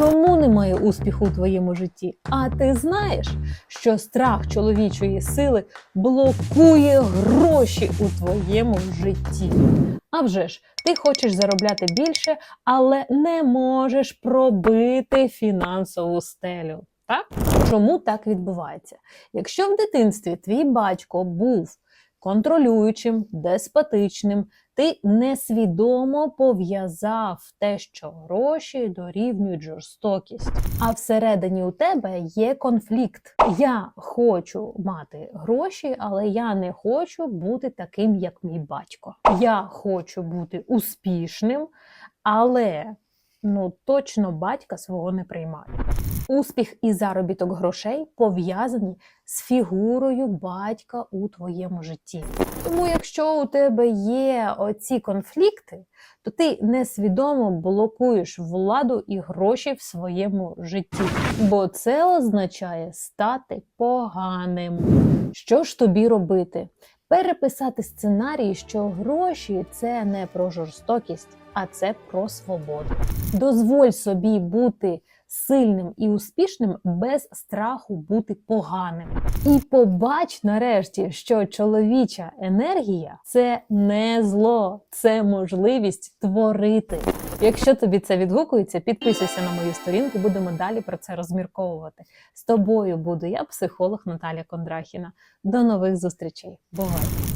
Чому немає успіху у твоєму житті? А ти знаєш, що страх чоловічої сили блокує гроші у твоєму житті? А вже ж, ти хочеш заробляти більше, але не можеш пробити фінансову стелю. Так? Чому так відбувається? Якщо в дитинстві твій батько був контролюючим, деспотичним, ти несвідомо пов'язав те, що гроші дорівнюють жорстокість. А всередині у тебе є конфлікт. Я хочу мати гроші, але я не хочу бути таким, як мій батько. Я хочу бути успішним, але ну точно батька свого не приймаю. Успіх і заробіток грошей пов'язані з фігурою батька у твоєму житті. Тому, якщо у тебе є оці конфлікти, то ти несвідомо блокуєш владу і гроші в своєму житті, бо це означає стати поганим. Що ж тобі робити? Переписати сценарій, що гроші це не про жорстокість, а це про свободу. Дозволь собі бути сильним і успішним без страху бути поганим. І побач нарешті, що чоловіча енергія це не зло, це можливість творити. Якщо тобі це відгукується, підписуйся на мою сторінку, будемо далі про це розмірковувати. З тобою буду я, психолог Наталя Кондрахіна. До нових зустрічей. Бувай!